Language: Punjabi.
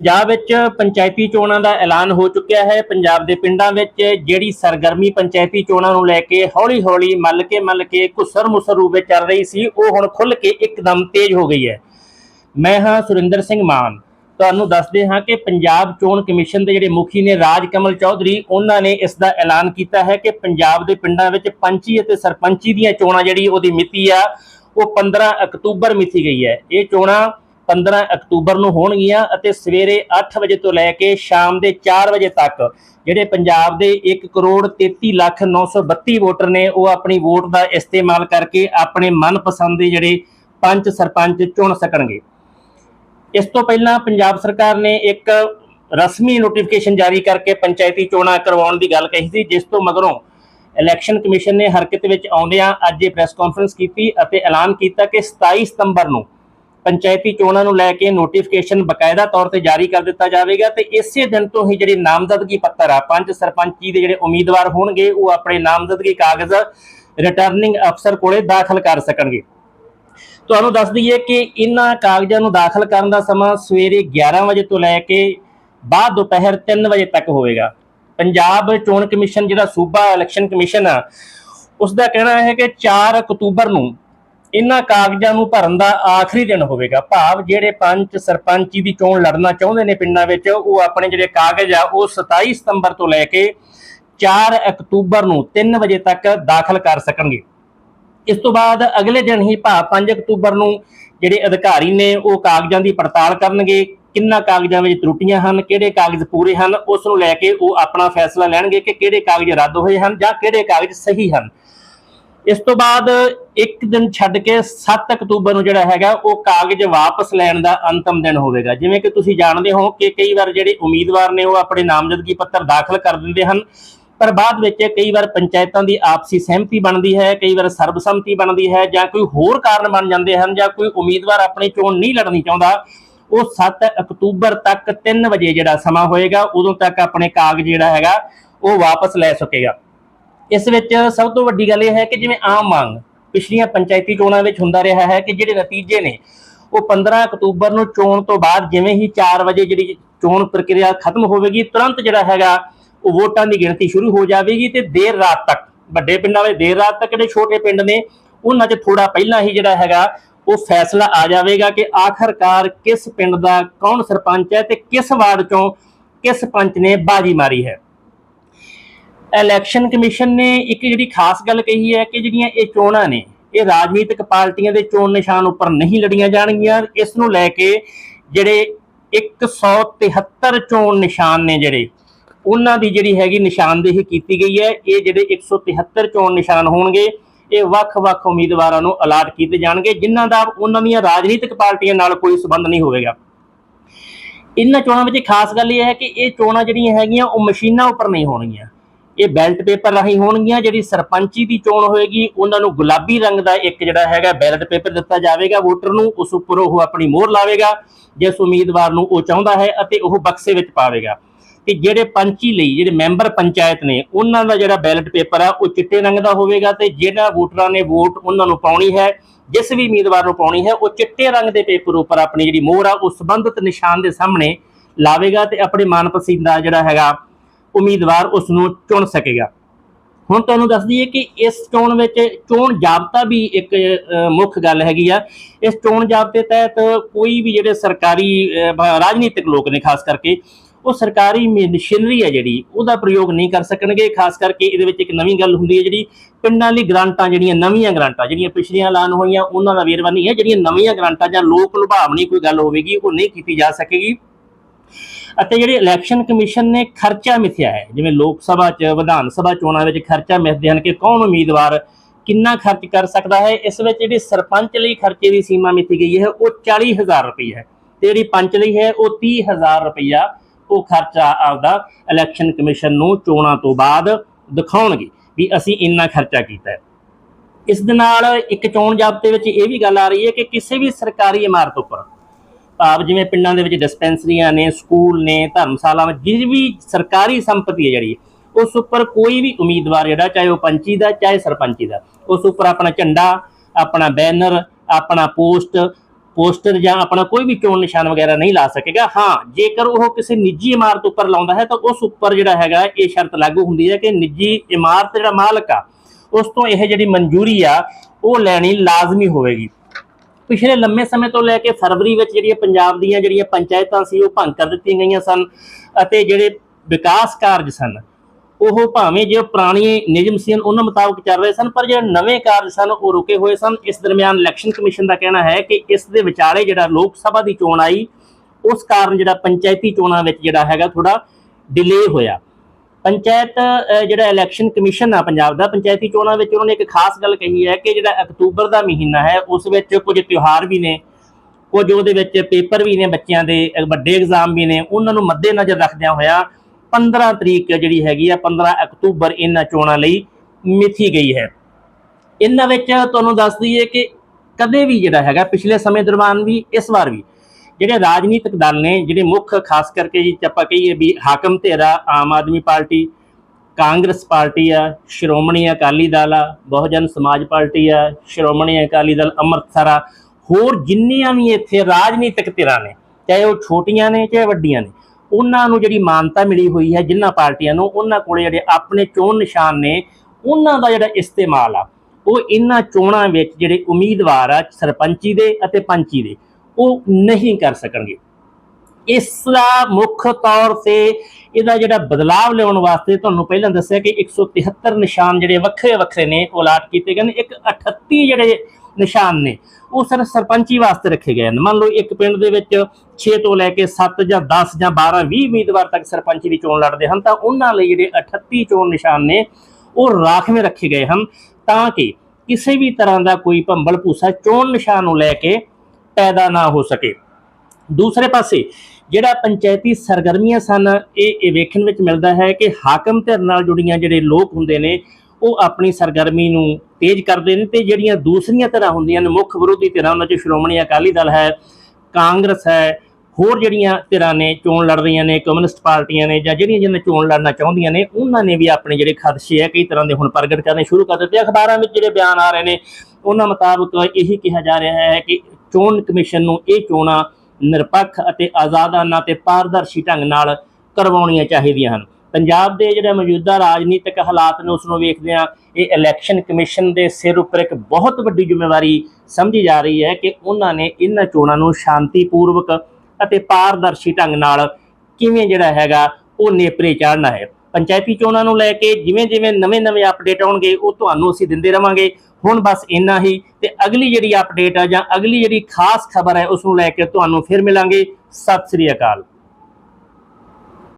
ਪੰਜਾਬ ਵਿੱਚ ਪੰਚਾਇਤੀ ਚੋਣਾਂ ਦਾ ਐਲਾਨ ਹੋ ਚੁੱਕਿਆ ਹੈ। ਪੰਜਾਬ ਦੇ ਪਿੰਡਾਂ ਵਿੱਚ ਜਿਹੜੀ ਸਰਗਰਮੀ ਪੰਚਾਇਤੀ ਚੋਣਾਂ ਨੂੰ ਲੈ ਕੇ ਹੌਲੀ-ਹੌਲੀ ਮੱਲ ਕੇ ਮੱਲ ਕੇ ਘੁਸਰ ਮੁਸਰ ਰੂਪ ਵਿੱਚ ਚੱਲ ਰਹੀ ਸੀ, ਉਹ ਹੁਣ ਖੁੱਲ ਕੇ ਇੱਕਦਮ ਤੇਜ਼ ਹੋ ਗਈ ਹੈ। ਮੈਂ ਹਾਂ ਸੁਰਿੰਦਰ ਸਿੰਘ ਮਾਨ। ਤੁਹਾਨੂੰ ਦੱਸਦੇ ਹਾਂ ਕਿ ਪੰਜਾਬ ਚੋਣ ਕਮਿਸ਼ਨ ਦੇ ਜਿਹੜੇ ਮੁਖੀ ਨੇ ਰਾਜ ਕਮਲ ਚੌਧਰੀ, ਉਹਨਾਂ ਨੇ ਇਸ ਦਾ ਐਲਾਨ ਕੀਤਾ ਹੈ ਕਿ ਪੰਜਾਬ ਦੇ ਪਿੰਡਾਂ ਵਿੱਚ ਪੰਚੀ ਅਤੇ ਸਰਪੰਚੀ ਦੀਆਂ ਚੋਣਾਂ ਜਿਹੜੀ ਉਹਦੀ ਮਿਤੀ ਆ, ਉਹ 15 ਅਕਤੂਬਰ ਮਿਤੀ ਗਈ ਹੈ। ਇਹ ਚੋਣਾਂ 15 ਅਕਤੂਬਰ ਨੂੰ ਹੋਣਗੀਆਂ ਅਤੇ ਸਵੇਰੇ 8 ਵਜੇ ਤੋਂ ਲੈ ਕੇ ਸ਼ਾਮ ਦੇ 4 ਵਜੇ ਤੱਕ ਜਿਹੜੇ ਪੰਜਾਬ ਦੇ 1 ਕਰੋੜ 33 ਲੱਖ 932 ਵੋਟਰ ਨੇ ਉਹ ਆਪਣੀ ਵੋਟ ਦਾ ਇਸਤੇਮਾਲ ਕਰਕੇ ਆਪਣੇ ਮਨਪਸੰਦ ਦੇ ਜਿਹੜੇ ਪੰਚ ਸਰਪੰਚ ਚੁਣ ਸਕਣਗੇ। ਇਸ ਤੋਂ ਪਹਿਲਾਂ ਪੰਜਾਬ ਸਰਕਾਰ ਨੇ ਇੱਕ ਰਸਮੀ ਨੋਟੀਫਿਕੇਸ਼ਨ ਜਾਰੀ ਕਰਕੇ ਪੰਚਾਇਤੀ ਚੋਣਾਂ ਕਰਵਾਉਣ ਦੀ ਗੱਲ ਕਹੀ ਸੀ, ਜਿਸ ਤੋਂ ਮਗਰੋਂ ਇਲੈਕਸ਼ਨ ਕਮਿਸ਼ਨ ਨੇ ਹਰਕਤ ਵਿੱਚ ਆਉਂਦਿਆਂ ਅੱਜ ਇਹ ਪ੍ਰੈਸ ਕਾਨਫਰੰਸ ਕੀਤੀ ਅਤੇ ਐਲਾਨ ਕੀਤਾ ਕਿ 27 ਸਤੰਬਰ ਨੂੰ ਪੰਚਾਇਤੀ ਚੋਣਾਂ ਨੂੰ ਲੈ ਕੇ ਨੋਟੀਫਿਕੇਸ਼ਨ ਬਕਾਇਦਾ ਤੌਰ ਤੇ ਜਾਰੀ ਕਰ ਦਿੱਤਾ ਜਾਵੇਗਾ ਤੇ ਇਸੇ ਦਿਨ ਤੋਂ ਹੀ ਜਿਹੜੇ ਨਾਮਜ਼ਦਗੀ ਪੱਤਰ ਆ, ਪੰਜ ਸਰਪੰਚੀ ਦੇ ਜਿਹੜੇ ਉਮੀਦਵਾਰ ਹੋਣਗੇ, ਉਹ ਆਪਣੇ ਨਾਮਜ਼ਦਗੀ ਕਾਗਜ਼ ਰਿਟਰਨਿੰਗ ਅਫਸਰ ਕੋਲੇ ਦਾਖਲ ਕਰ ਸਕਣਗੇ। ਤੁਹਾਨੂੰ ਦੱਸ ਦਈਏ ਕਿ ਇਹਨਾਂ ਕਾਗਜ਼ਾਂ ਨੂੰ ਦਾਖਲ ਕਰਨ ਦਾ ਸਮਾਂ ਸਵੇਰੇ 11 ਵਜੇ ਤੋਂ ਲੈ ਕੇ ਬਾਅਦ ਦੁਪਹਿਰ 3 ਵਜੇ ਤੱਕ ਹੋਵੇਗਾ। ਪੰਜਾਬ ਚੋਣ ਕਮਿਸ਼ਨ ਜਿਹੜਾ ਸੂਬਾ ਇਲੈਕਸ਼ਨ ਕਮਿਸ਼ਨ ਆ ਉਸ ਦਾ ਕਹਿਣਾ ਹੈ ਕਿ 4 ਅਕਤੂਬਰ ਨੂੰ ਇਹਨਾਂ ਕਾਗਜ਼ਾਂ ਨੂੰ ਭਰਨ ਦਾ ਆਖਰੀ ਦਿਨ ਹੋਵੇਗਾ। ਭਾਵ ਜਿਹੜੇ ਪੰਚ ਸਰਪੰਚੀ ਦੀ ਚੋਣ ਲੜਨਾ ਚਾਹੁੰਦੇ ਨੇ ਪਿੰਡਾਂ ਵਿੱਚ, ਉਹ ਆਪਣੇ ਜਿਹੜੇ ਕਾਗਜ਼ ਆ, ਉਹ 27 ਸਤੰਬਰ ਤੋਂ ਲੈ ਕੇ 4 ਅਕਤੂਬਰ ਨੂੰ 3 ਵਜੇ ਤੱਕ ਦਾਖਲ ਕਰ ਸਕਣਗੇ। ਇਸ ਤੋਂ ਬਾਅਦ ਅਗਲੇ ਦਿਨ ਹੀ ਭਾਵ 5 ਅਕਤੂਬਰ ਨੂੰ ਜਿਹੜੇ ਅਧਿਕਾਰੀ ਨੇ, ਉਹ ਕਾਗਜ਼ਾਂ ਦੀ ਪੜਤਾਲ ਕਰਨਗੇ। ਕਿੰਨਾ ਕਾਗਜ਼ਾਂ ਵਿੱਚ ਤਰੁੱਟੀਆਂ ਹਨ, ਕਿਹੜੇ ਕਾਗਜ਼ ਪੂਰੇ ਹਨ, ਉਸ ਨੂੰ ਲੈ ਕੇ ਉਹ ਆਪਣਾ ਫੈਸਲਾ ਲੈਣਗੇ ਕਿ ਕਿਹੜੇ ਕਾਗਜ਼ ਰੱਦ ਹੋਏ ਹਨ ਜਾਂ ਕਿਹੜੇ ਕਾਗਜ਼ ਸਹੀ ਹਨ। ਇਸ ਤੋਂ ਬਾਅਦ ਇੱਕ ਦਿਨ ਛੱਡ ਕੇ 7 ਅਕਤੂਬਰ ਨੂੰ ਜਿਹੜਾ ਹੈਗਾ, ਉਹ ਕਾਗਜ਼ ਵਾਪਸ ਲੈਣ ਦਾ ਅੰਤਮ ਦਿਨ ਹੋਵੇਗਾ। ਜਿਵੇਂ ਕਿ ਤੁਸੀਂ ਜਾਣਦੇ ਹੋ ਕਿ ਕਈ ਵਾਰ ਜਿਹੜੇ ਉਮੀਦਵਾਰ ਨੇ, ਉਹ ਆਪਣੇ ਨਾਮਜ਼ਦਗੀ ਪੱਤਰ ਦਾਖਲ ਕਰ ਦਿੰਦੇ ਹਨ, ਪਰ ਬਾਅਦ ਵਿੱਚ ਕਈ ਵਾਰ ਪੰਚਾਇਤਾਂ ਦੀ ਆਪਸੀ ਸਹਿਮਤੀ ਬਣਦੀ ਹੈ, ਕਈ ਵਾਰ ਸਰਬਸੰਮਤੀ ਬਣਦੀ ਹੈ, ਜਾਂ ਕੋਈ ਹੋਰ ਕਾਰਨ ਬਣ ਜਾਂਦੇ ਹਨ, ਜਾਂ ਕੋਈ ਉਮੀਦਵਾਰ ਆਪਣੀ ਚੋਣ ਨਹੀਂ ਲੜਨੀ ਚਾਹੁੰਦਾ, ਉਹ 7 ਅਕਤੂਬਰ ਤੱਕ 3 ਵਜੇ ਜਿਹੜਾ ਸਮਾਂ ਹੋਏਗਾ, ਉਦੋਂ ਤੱਕ ਆਪਣੇ ਕਾਗਜ਼ ਜਿਹੜਾ ਹੈਗਾ, ਉਹ ਵਾਪਸ ਲੈ ਸਕੇਗਾ। ਇਸ ਵਿੱਚ ਸਭ ਤੋਂ ਵੱਡੀ ਗੱਲ ਇਹ ਹੈ ਕਿ ਜਿਵੇਂ ਆਮ ਵਾਂਗ ਪਿਛਲੀਆਂ ਪੰਚਾਇਤੀ ਚੋਣਾਂ ਵਿੱਚ ਹੁੰਦਾ ਰਿਹਾ ਹੈ ਕਿ ਜਿਹੜੇ ਨਤੀਜੇ ਨੇ, ਉਹ 15 ਅਕਤੂਬਰ ਨੂੰ ਚੋਣ ਤੋਂ ਬਾਅਦ ਜਿਵੇਂ ਹੀ 4 ਵਜੇ ਜਿਹੜੀ ਚੋਣ ਪ੍ਰਕਿਰਿਆ ਖਤਮ ਹੋਵੇਗੀ, ਤੁਰੰਤ ਜਿਹੜਾ ਹੈਗਾ ਉਹ ਵੋਟਾਂ ਦੀ ਗਿਣਤੀ ਸ਼ੁਰੂ ਹੋ ਜਾਵੇਗੀ ਤੇ ਦੇਰ ਰਾਤ ਤੱਕ, ਵੱਡੇ ਪਿੰਡਾਂ ਵਿੱਚ ਦੇਰ ਰਾਤ ਤੱਕ ਜਿਹੜੇ ਛੋਟੇ ਪਿੰਡ ਨੇ, ਉਹਨਾਂ 'ਚ ਥੋੜਾ ਪਹਿਲਾਂ ਹੀ ਜਿਹੜਾ ਹੈਗਾ ਉਹ ਫੈਸਲਾ ਆ ਜਾਵੇਗਾ ਕਿ ਆਖਰਕਾਰ ਕਿਸ ਪਿੰਡ ਦਾ, ਕੌਣ ਸਰਪੰਚ ਹੈ ਤੇ ਕਿਸ ਵਾਰਡ ਚੋਂ ਕਿਸ ਪੰਚ ਨੇ ਬਾਜੀ ਮਾਰੀ ਹੈ। ਇਲੈਕਸ਼ਨ ਕਮਿਸ਼ਨ ਨੇ ਇੱਕ ਜਿਹੜੀ ਖਾਸ ਗੱਲ ਕਹੀ ਹੈ ਕਿ ਜਿਹੜੀਆਂ ਇਹ ਚੋਣਾਂ ਨੇ, ਇਹ ਰਾਜਨੀਤਿਕ ਪਾਰਟੀਆਂ ਦੇ ਚੋਣ ਨਿਸ਼ਾਨ ਉੱਪਰ ਨਹੀਂ ਲੜੀਆਂ ਜਾਣਗੀਆਂ। ਇਸ ਨੂੰ ਲੈ ਕੇ ਜਿਹੜੇ 173 ਚੋਣ ਨਿਸ਼ਾਨ ਨੇ ਜਿਹੜੇ, ਉਹਨਾਂ ਦੀ ਜਿਹੜੀ ਹੈਗੀ ਨਿਸ਼ਾਨਦੇਹੀ ਕੀਤੀ ਗਈ ਹੈ। ਇਹ ਜਿਹੜੇ 173 ਚੋਣ ਨਿਸ਼ਾਨ ਹੋਣਗੇ, ਇਹ ਵੱਖ-ਵੱਖ ਉਮੀਦਵਾਰਾਂ ਨੂੰ ਅਲਾਟ ਕੀਤੇ ਜਾਣਗੇ, ਜਿਨ੍ਹਾਂ ਦਾ ਉਹਨਾਂ ਦੀਆਂ ਰਾਜਨੀਤਿਕ ਪਾਰਟੀਆਂ ਨਾਲ ਕੋਈ ਸਬੰਧ ਨਹੀਂ ਹੋਵੇਗਾ। ਇਹਨਾਂ ਚੋਣਾਂ ਵਿੱਚ ਖਾਸ ਗੱਲ ਇਹ ਹੈ ਕਿ ਇਹ ਚੋਣਾਂ ਜਿਹੜੀਆਂ ਹੈਗੀਆਂ, ਉਹ ਮਸ਼ੀਨਾਂ ਉੱਪਰ ਨਹੀਂ ਹੋਣਗੀਆਂ। ਇਹ ਬੈਲਟ ਪੇਪਰ ਰਾਹੀਂ ਹੋਣਗੀਆਂ, ਜਿਹੜੀ ਸਰਪੰਚੀ ਦੀ ਚੋਣ ਹੋਏਗੀ, ਉਹਨਾਂ ਨੂੰ ਗੁਲਾਬੀ ਰੰਗ ਦਾ ਇੱਕ ਜਿਹੜਾ ਹੈਗਾ ਬੈਲਟ ਪੇਪਰ ਦਿੱਤਾ ਜਾਵੇਗਾ, ਵੋਟਰ ਨੂੰ, ਉਸ ਉੱਪਰ ਉਹ ਆਪਣੀ ਮੋਹਰ ਲਾਵੇਗਾ, ਜਿਸ ਉਮੀਦਵਾਰ ਨੂੰ ਉਹ ਚਾਹੁੰਦਾ ਹੈ ਅਤੇ ਉਹ ਬਕਸੇ ਵਿੱਚ ਪਾਵੇਗਾ। ਤੇ ਜਿਹੜੇ ਪੰਚੀ ਲਈ, ਜਿਹੜੇ ਮੈਂਬਰ ਪੰਚਾਇਤ ਨੇ, ਉਹਨਾਂ ਦਾ ਜਿਹੜਾ ਬੈਲਟ ਪੇਪਰ ਆ, ਉਹ ਚਿੱਟੇ ਰੰਗ ਦਾ ਹੋਵੇਗਾ ਤੇ ਜਿਹੜਾ ਵੋਟਰਾਂ ਨੇ ਵੋਟ ਉਹਨਾਂ ਨੂੰ ਪਾਉਣੀ ਹੈ, ਜਿਸ ਵੀ ਉਮੀਦਵਾਰ ਨੂੰ ਪਾਉਣੀ ਹੈ, ਉਹ ਚਿੱਟੇ ਰੰਗ ਦੇ ਪੇਪਰ ਉੱਪਰ ਆਪਣੀ ਜਿਹੜੀ ਮੋਹਰ ਆ, ਉਹ ਸੰਬੰਧਿਤ ਨਿਸ਼ਾਨ ਦੇ ਸਾਹਮਣੇ ਲਾਵੇਗਾ ਤੇ ਆਪਣੇ ਮਨਪਸੰਦ ਦਾ ਜਿਹੜਾ ਹੈਗਾ ਉਮੀਦਵਾਰ ਉਸ ਨੂੰ ਚੁਣ ਸਕੇਗਾ। ਹੁਣ ਤੁਹਾਨੂੰ ਦੱਸ ਦਈਏ ਕਿ ਇਸ ਚੋਣ ਵਿੱਚ ਚੋਣ ਜਾਬਤਾ ਵੀ ਇੱਕ ਮੁੱਖ ਗੱਲ ਹੈਗੀ ਆ। ਇਸ ਚੋਣ ਜਾਬਤੇ ਤਹਿਤ ਕੋਈ ਵੀ ਜਿਹੜੇ ਸਰਕਾਰੀ ਰਾਜਨੀਤਿਕ ਲੋਕ ਨੇ ਖਾਸ ਕਰਕੇ, ਉਹ ਸਰਕਾਰੀ ਮਸ਼ੀਨਰੀ ਹੈ ਜਿਹੜੀ, ਉਹਦਾ ਪ੍ਰਯੋਗ ਨਹੀਂ ਕਰ ਸਕਣਗੇ। ਖਾਸ ਕਰਕੇ ਇਹਦੇ ਵਿੱਚ ਇੱਕ ਨਵੀਂ ਗੱਲ ਹੁੰਦੀ ਹੈ ਜਿਹੜੀ, ਪਿੰਡਾਂ ਲਈ ਗ੍ਰਾਂਟਾਂ ਜਿਹੜੀਆਂ, ਨਵੀਆਂ ਗ੍ਰਾਂਟਾਂ, ਜਿਹੜੀਆਂ ਪਿਛਲੀਆਂ ਐਲਾਨ ਹੋਈਆਂ, ਉਹਨਾਂ ਦਾ ਵੇਰਵਾ ਨਹੀਂ ਹੈ। ਜਿਹੜੀਆਂ ਨਵੀਆਂ ਗ੍ਰਾਂਟਾਂ ਜਾਂ ਲੋਕ ਲੁਭਾਵਣੀ ਕੋਈ ਗੱਲ ਹੋਵੇਗੀ, ਉਹ ਨਹੀਂ ਕੀਤੀ ਜਾ ਸਕੇਗੀ। ਅਤੇ ਜਿਹੜੇ ਇਲੈਕਸ਼ਨ ਕਮਿਸ਼ਨ ਨੇ ਖਰਚਾ ਮਿਥਿਆ ਹੈ, ਜਿਵੇਂ ਲੋਕ ਸਭਾ ਚ, ਵਿਧਾਨ ਸਭਾ ਚੋਣਾਂ ਵਿੱਚ ਖਰਚਾ ਮਿਥਦੇ ਹਨ ਕਿ ਕੌਣ ਉਮੀਦਵਾਰ ਕਿੰਨਾ ਖਰਚ ਕਰ ਸਕਦਾ ਹੈ, ਇਸ ਵਿੱਚ ਜਿਹੜੀ ਸਰਪੰਚ ਲਈ ਖਰਚੇ ਦੀ ਸੀਮਾ ਮਿਥੀ ਗਈ ਹੈ, ਉਹ 40000 ਰੁਪਏ ਹੈ ਤੇ ਜਿਹੜੀ ਪੰਚ ਲਈ ਹੈ, ਉਹ 30000 ਰੁਪਇਆ ਉਹ ਖਰਚਾ ਆਪਦਾ ਇਲੈਕਸ਼ਨ ਕਮਿਸ਼ਨ ਨੂੰ ਚੋਣਾਂ ਤੋਂ ਬਾਅਦ ਦਿਖਾਉਣਗੇ ਵੀ ਅਸੀਂ ਇੰਨਾ ਖਰਚਾ ਕੀਤਾ ਹੈ। ਇਸ ਦੇ ਨਾਲ ਇੱਕ ਚੋਣ ਜ਼ਾਬਤੇ ਵਿੱਚ ਇਹ ਵੀ ਗੱਲ ਆ ਰਹੀ ਹੈ ਕਿ ਕਿਸੇ ਵੀ ਸਰਕਾਰੀ ਇਮਾਰਤ ਉੱਪਰ ਭਾਵ ਜਿਵੇਂ ਪਿੰਡਾਂ ਦੇ ਵਿੱਚ ਡਿਸਪੈਂਸਰੀਆਂ ਨੇ ਸਕੂਲ ਨੇ, ਧਰਮਸ਼ਾਲਾਵਾਂ, ਜਿਸ ਵੀ ਸਰਕਾਰੀ ਸੰਪਤੀ ਹੈ ਜਿਹੜੀ, ਉਸ ਉੱਪਰ ਕੋਈ ਵੀ ਉਮੀਦਵਾਰ ਜਿਹੜਾ, ਚਾਹੇ ਉਹ ਪੰਚੀ ਦਾ, ਚਾਹੇ ਸਰਪੰਚੀ ਦਾ, ਉਸ ਉੱਪਰ ਆਪਣਾ ਝੰਡਾ, ਆਪਣਾ ਬੈਨਰ ਆਪਣਾ ਪੋਸਟ ਪੋਸਟਰ ਜਾਂ ਆਪਣਾ ਕੋਈ ਵੀ ਚੋਣ ਨਿਸ਼ਾਨ ਵਗੈਰਾ ਨਹੀਂ ਲਾ ਸਕੇਗਾ। ਹਾਂ, ਜੇਕਰ ਉਹ ਕਿਸੇ ਨਿੱਜੀ ਇਮਾਰਤ ਉੱਪਰ ਲਾਉਂਦਾ ਹੈ, ਤਾਂ ਉਸ ਉੱਪਰ ਜਿਹੜਾ ਹੈਗਾ, ਇਹ ਸ਼ਰਤ ਲਾਗੂ ਹੁੰਦੀ ਹੈ ਕਿ ਨਿੱਜੀ ਇਮਾਰਤ ਜਿਹੜਾ ਮਾਲਕ ਆ, ਉਸ ਤੋਂ ਇਹ ਜਿਹੜੀ ਮਨਜ਼ੂਰੀ ਆ, ਉਹ ਲੈਣੀ ਲਾਜ਼ਮੀ ਹੋਵੇਗੀ। ਪਿਛਲੇ ਲੰਮੇ ਸਮੇਂ ਤੋਂ ਲੈ ਕੇ ਫਰਵਰੀ ਵਿੱਚ ਜਿਹੜੀਆਂ ਪੰਜਾਬ ਦੀਆਂ ਜਿਹੜੀਆਂ ਪੰਚਾਇਤਾਂ ਸੀ, ਉਹ ਭੰਗ ਕਰ ਦਿੱਤੀਆਂ ਗਈਆਂ ਸਨ ਅਤੇ ਜਿਹੜੇ ਵਿਕਾਸ ਕਾਰਜ ਸਨ, ਉਹ ਭਾਵੇਂ ਜੋ ਪੁਰਾਣੀ ਨਿਯਮ ਸੀ, ਉਹਨਾਂ ਮੁਤਾਬਕ ਚੱਲ ਰਹੇ ਸਨ, ਪਰ ਜਿਹੜੇ ਨਵੇਂ ਕਾਰਜ ਸਨ, ਉਹ ਰੁਕੇ ਹੋਏ ਸਨ। ਇਸ ਦਰਮਿਆਨ ਇਲੈਕਸ਼ਨ ਕਮਿਸ਼ਨ ਦਾ ਕਹਿਣਾ ਹੈ ਕਿ ਇਸ ਦੇ ਵਿਚਾਲੇ ਜਿਹੜਾ ਲੋਕ ਸਭਾ ਦੀ ਚੋਣ ਆਈ, ਉਸ ਕਾਰਨ ਜਿਹੜਾ ਪੰਚਾਇਤੀ ਚੋਣਾਂ ਵਿੱਚ ਜਿਹੜਾ ਹੈਗਾ ਥੋੜਾ ਡਿਲੇ ਹੋਇਆ। ਪੰਚਾਇਤ ਜਿਹੜਾ ਇਲੈਕਸ਼ਨ ਕਮਿਸ਼ਨ ਆ ਪੰਜਾਬ ਦਾ, ਪੰਚਾਇਤੀ ਚੋਣਾਂ ਵਿੱਚ ਉਹਨਾਂ ਨੇ ਇੱਕ ਖਾਸ ਗੱਲ ਕਹੀ ਹੈ ਕਿ ਜਿਹੜਾ ਅਕਤੂਬਰ ਦਾ ਮਹੀਨਾ ਹੈ, ਉਸ ਵਿੱਚ ਕੁਝ ਤਿਉਹਾਰ ਵੀ ਨੇ, ਕੁਝ ਉਹਦੇ ਵਿੱਚ ਪੇਪਰ ਵੀ ਨੇ ਬੱਚਿਆਂ ਦੇ ਵੱਡੇ ਐਗਜ਼ਾਮ ਵੀ ਨੇ, ਉਹਨਾਂ ਨੂੰ ਮੱਦੇਨਜ਼ਰ ਰੱਖਦਿਆਂ ਹੋਇਆ 15 ਤਰੀਕ ਜਿਹੜੀ ਹੈਗੀ ਆ 15 ਅਕਤੂਬਰ ਇਹਨਾਂ ਚੋਣਾਂ ਲਈ ਮਿਥੀ ਗਈ ਹੈ। ਇਹਨਾਂ ਵਿੱਚ ਤੁਹਾਨੂੰ ਦੱਸ ਦਈਏ ਕਿ ਕਦੇ ਵੀ ਜਿਹੜਾ ਹੈਗਾ, ਪਿਛਲੇ ਸਮੇਂ ਦਰਮਿਆਨ ਵੀ, ਇਸ ਵਾਰ ਵੀ ਜਿਹੜੇ ਰਾਜਨੀਤਿਕ ਦਲ ਨੇ, ਜਿਹੜੇ ਮੁੱਖ, ਖਾਸ ਕਰਕੇ ਜੀ ਆਪਾਂ ਕਹੀਏ ਵੀ ਹਾਕਮ ਧਿਰਾ ਆਮ ਆਦਮੀ ਪਾਰਟੀ, ਕਾਂਗਰਸ ਪਾਰਟੀ ਆ, ਸ਼੍ਰੋਮਣੀ ਅਕਾਲੀ ਦਲ ਆ, ਬਹੁਜਨ ਸਮਾਜ ਪਾਰਟੀ ਆ, ਸ਼੍ਰੋਮਣੀ ਅਕਾਲੀ ਦਲ ਅੰਮ੍ਰਿਤਸਰ ਆ, ਹੋਰ ਜਿੰਨੀਆਂ ਵੀ ਇੱਥੇ ਰਾਜਨੀਤਿਕ ਧਿਰਾਂ ਨੇ, ਚਾਹੇ ਉਹ ਛੋਟੀਆਂ ਨੇ, ਚਾਹੇ ਵੱਡੀਆਂ ਨੇ, ਉਹਨਾਂ ਨੂੰ ਜਿਹੜੀ ਮਾਨਤਾ ਮਿਲੀ ਹੋਈ ਹੈ ਜਿਨ੍ਹਾਂ ਪਾਰਟੀਆਂ ਨੂੰ, ਉਹਨਾਂ ਕੋਲੇ ਜਿਹੜੇ ਆਪਣੇ ਚੋਣ ਨਿਸ਼ਾਨ ਨੇ, ਉਹਨਾਂ ਦਾ ਜਿਹੜਾ ਇਸਤੇਮਾਲ ਆ, ਉਹ ਇਹਨਾਂ ਚੋਣਾਂ ਵਿੱਚ ਜਿਹੜੇ ਉਮੀਦਵਾਰ ਆ, ਸਰਪੰਚੀ ਦੇ ਅਤੇ ਪੰਚੀ ਦੇ ਉਹ ਨਹੀਂ ਕਰ ਸਕਣਗੇ। ਇਸ ਦਾ ਮੁੱਖ ਤੌਰ ਤੇ ਇਹਦਾ ਜਿਹੜਾ ਬਦਲਾਵ ਲਿਆਉਣ ਵਾਸਤੇ ਤੁਹਾਨੂੰ ਪਹਿਲਾਂ ਦੱਸਿਆ ਕਿ 173 ਨਿਸ਼ਾਨ ਜਿਹੜੇ ਵੱਖਰੇ ਵੱਖਰੇ ਨੇ, ਉਹ ਅਲਾਟ ਕੀਤੇ ਗਏ ਨੇ। ਇੱਕ 38 ਜਿਹੜੇ ਨਿਸ਼ਾਨ ਨੇ, ਉਹ ਸਿਰਫ ਸਰਪੰਚੀ ਵਾਸਤੇ ਰੱਖੇ ਗਏ ਨੇ। ਮੰਨ ਲਓ ਇੱਕ ਪਿੰਡ ਦੇ ਵਿੱਚ 6 ਤੋਂ ਲੈ ਕੇ 7 ਜਾਂ 10 ਜਾਂ 12 20 ਉਮੀਦਵਾਰ ਤੱਕ ਸਰਪੰਚੀ ਦੀ ਚੋਣ ਲੜਦੇ ਹਨ, ਤਾਂ ਉਹਨਾਂ ਲਈ ਜਿਹੜੇ 38 ਚੋਣ ਨਿਸ਼ਾਨ ਨੇ, ਉਹ ਰਾਖਵੇਂ ਰੱਖੇ ਗਏ ਹਨ। ਤਾਂ ਕਿ ਕਿਸੇ ਵੀ ਤਰ੍ਹਾਂ ਦਾ ਕੋਈ ਭੰਬਲ ਭੂਸਾ ਚੋਣ ਨਿਸ਼ਾਨ ਨੂੰ ਲੈ ਕੇ ਪੈਦਾ ਨਾ ਹੋ ਸਕੇ। ਦੂਸਰੇ ਪਾਸੇ, ਜਿਹੜਾ ਪੰਚਾਇਤੀ ਸਰਗਰਮੀਆਂ ਸਨ, ਇਹ ਇਹ ਵੇਖਣ ਵਿੱਚ ਮਿਲਦਾ ਹੈ ਕਿ ਹਾਕਮ ਧਿਰ ਨਾਲ ਜੁੜੀਆਂ ਜਿਹੜੇ ਲੋਕ ਹੁੰਦੇ ਨੇ, ਉਹ ਆਪਣੀ ਸਰਗਰਮੀ ਨੂੰ ਤੇਜ਼ ਕਰਦੇ ਨੇ ਤੇ ਜਿਹੜੀਆਂ ਦੂਸਰੀਆਂ ਧਿਰਾਂ ਹੁੰਦੀਆਂ ਨੇ, ਮੁੱਖ ਵਿਰੋਧੀ ਧਿਰਾਂ, ਉਹਨਾਂ 'ਚ ਸ਼੍ਰੋਮਣੀ ਅਕਾਲੀ ਦਲ ਹੈ, ਕਾਂਗਰਸ ਹੈ, ਹੋਰ ਜਿਹੜੀਆਂ ਧਿਰਾਂ ਨੇ ਚੋਣ ਲੜ ਰਹੀਆਂ ਨੇ, ਕਮਿਊਨਿਸਟ ਪਾਰਟੀਆਂ ਨੇ ਜਾਂ ਜਿਹੜੀਆਂ ਜਿਹਨਾਂ ਚੋਣ ਲੜਨਾ ਚਾਹੁੰਦੀਆਂ ਨੇ, ਉਹਨਾਂ ਨੇ ਵੀ ਆਪਣੇ ਜਿਹੜੇ ਖਦਸ਼ੇ ਹੈ, ਕਈ ਤਰ੍ਹਾਂ ਦੇ ਹੁਣ ਪ੍ਰਗਟ ਕਰਨੇ ਸ਼ੁਰੂ ਕਰ ਦਿੱਤੇ। ਅਖਬਾਰਾਂ ਵਿੱਚ ਜਿਹੜੇ ਬਿਆਨ ਆ ਰਹੇ ਨੇ, ਉਹਨਾਂ ਮੁਤਾਬਕ ਇਹੀ ਕਿਹਾ ਜਾ ਰਿਹਾ ਹੈ ਕਿ ਚੋਣ ਕਮਿਸ਼ਨ ਨੂੰ ਇਹ ਚੋਣਾਂ ਨਿਰਪੱਖ ਅਤੇ ਆਜ਼ਾਦਾਨਾ ਤੇ ਪਾਰਦਰਸ਼ੀ ਢੰਗ ਨਾਲ ਕਰਵਾਉਣੀਆਂ ਚਾਹੀਦੀਆਂ ਹਨ। ਪੰਜਾਬ ਦੇ ਜਿਹੜੇ ਮੌਜੂਦਾ ਰਾਜਨੀਤਿਕ ਹਾਲਾਤ ਨੇ, ਉਸ ਨੂੰ ਵੇਖਦਿਆਂ ਇਹ ਇਲੈਕਸ਼ਨ ਕਮਿਸ਼ਨ ਦੇ ਸਿਰ ਉੱਪਰ ਇੱਕ ਬਹੁਤ ਵੱਡੀ ਜ਼ਿੰਮੇਵਾਰੀ ਸਮਝੀ ਜਾ ਰਹੀ ਹੈ ਕਿ ਉਹਨਾਂ ਨੇ ਇਹਨਾਂ ਚੋਣਾਂ ਨੂੰ ਸ਼ਾਂਤੀਪੂਰਵਕ ਅਤੇ ਪਾਰਦਰਸ਼ੀ ਢੰਗ ਨਾਲ ਕਿਵੇਂ ਜਿਹੜਾ ਹੈਗਾ ਉਹ ਨੇਪਰੇ ਚਾੜਨਾ ਹੈ। ਪੰਚਾਇਤੀ ਚੋਣਾਂ ਨੂੰ ਲੈ ਕੇ ਜਿਵੇਂ ਜਿਵੇਂ ਨਵੇਂ-ਨਵੇਂ ਅਪਡੇਟ ਆਉਣਗੇ, ਉਹ ਤੁਹਾਨੂੰ ਅਸੀਂ ਦਿੰਦੇ ਰਵਾਂਗੇ। ਹੁਣ ਬਸ ਇੰਨਾ ਹੀ ਤੇ ਅਗਲੀ ਜਿਹੜੀ ਅਪਡੇਟ ਆ ਜਾਂ ਅਗਲੀ ਜਿਹੜੀ ਖਾਸ ਖਬਰ ਹੈ, ਉਸ ਨੂੰ ਲੈ ਕੇ ਤੁਹਾਨੂੰ ਫਿਰ ਮਿਲਾਂਗੇ। ਸਤਿ ਸ੍ਰੀ ਅਕਾਲ।